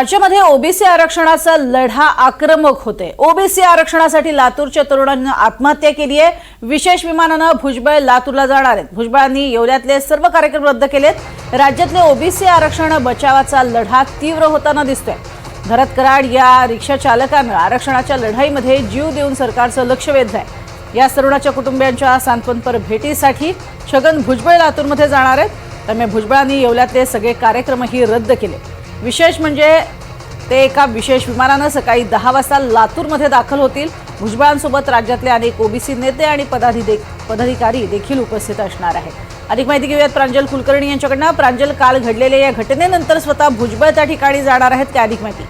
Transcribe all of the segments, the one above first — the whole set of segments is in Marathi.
राज्यामध्ये ओबीसी आरक्षणाचा लढा आक्रमक होते. ओबीसी आरक्षणासाठी लातूरच्या तरुणांनी आत्महत्या केली आहे. विशेष विमानानं भुजबळ लातूरला जाणार आहेत. भुजबळांनी येवल्यातले सर्व कार्यक्रम रद्द केलेत. राज्यातले ओबीसी आरक्षण बचावाचा लढा तीव्र होताना दिसतोय. भरत कराड या रिक्षा चालकानं आरक्षणाच्या लढाईमध्ये जीव देऊन सरकारचं लक्ष वेधलंय. या तरुणाच्या कुटुंबियांच्या सांत्वनपर भेटीसाठी छगन भुजबळ लातूरमध्ये जाणार आहेत. त्यामुळे भुजबळांनी येवल्यातले सगळे कार्यक्रमही रद्द केले. विशेष म्हणजे ते एका विशेष विमानानं सकाळी दहा वाजता लातूरमध्ये दाखल होतील. भुजबळांसोबत राज्यातले अनेक ओबीसी नेते आणि पदाधिदे पदाधिकारी देखील उपस्थित असणार आहेत. अधिक माहिती घेऊयात प्रांजल कुलकर्णी यांच्याकडनं. प्रांजल काल घडलेल्या या घटनेनंतर स्वतः भुजबळ त्या ठिकाणी जाणार आहेत त्या अधिक माहिती?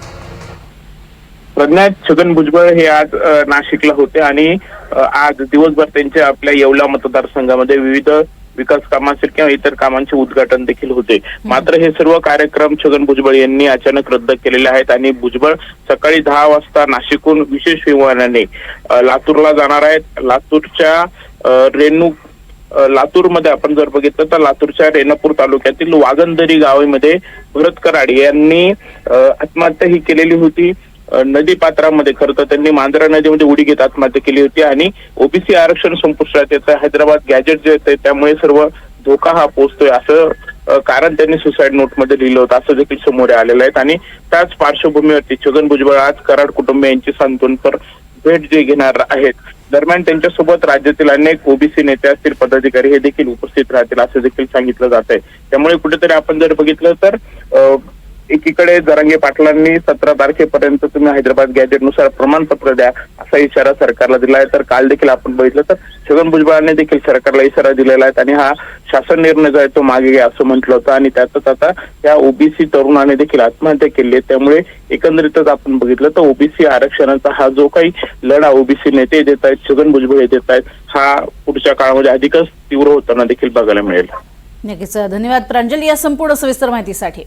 प्रज्ञा छगन भुजबळ हे आज नाशिकला होते आणि आज दिवसभर त्यांच्या आपल्या येवला मतदारसंघामध्ये विविध विकास कामांचे किंवा इतर कामांचे उद्घाटन देखील होते. मात्र हे सर्व कार्यक्रम छगन भुजबळ यांनी अचानक रद्द केलेले आहेत आणि भुजबळ सकाळी दहा वाजता नाशिकहून विशेष विमानाने लातूरला जाणार आहेत. लातूरच्या रेणू लातूरमध्ये आपण जर बघितलं तर लातूरच्या रेणापूर तालुक्यातील वागंदरी गावामध्ये भरत कराड यांनी आत्महत्या ही केलेली होती. नदी पात्रामध्ये खरं तर त्यांनी मांजरा नदीमध्ये उडी घेत आत्महत्या केली होती आणि ओबीसी आरक्षण संपुष्टात येतं हैदराबाद गॅजेट जे येते त्यामुळे सर्व धोका हा पोचतोय असं कारण त्यांनी सुसाईड नोटमध्ये लिहिलं होतं असं देखील समोर आलेलं आहे. आणि त्याच पार्श्वभूमीवरती छगन भुजबळ आज कराड कुटुंब यांची सांत्वनपर भेट जे घेणार आहेत दरम्यान त्यांच्यासोबत राज्यातील अनेक ओबीसी नेते असतील पदाधिकारी हे देखील उपस्थित राहतील असं देखील सांगितलं जात आहे त्यामुळे कुठेतरी आपण जर बघितलं तर एकीकडे जरांगे पाटलांनी सतरा तारखेपर्यंत तुम्ही हैदराबाद गॅजेटनुसार प्रमाणपत्र द्या असा इशारा सरकारला दिला आहे तर काल देखील आपण बघितलं तर छगन भुजबळांनी देखील सरकारला इशारा दिलेला आहे. आणि हा शासन निर्णय जो आहे तो मागे घ्या असं म्हटलं होतं. आणि त्यातच आता या ओबीसी तरुणाने देखील आत्महत्या केली आहे. त्यामुळे एकंदरीतच आपण बघितलं तर ओबीसी आरक्षणाचा हा जो काही लढा ओबीसी नेते देत आहेत छगन भुजबळ हे देत आहेत हा पुढच्या काळामध्ये अधिकच तीव्र होताना देखील बघायला मिळेल. नक्कीच. धन्यवाद प्रांजल या संपूर्ण सविस्तर माहितीसाठी.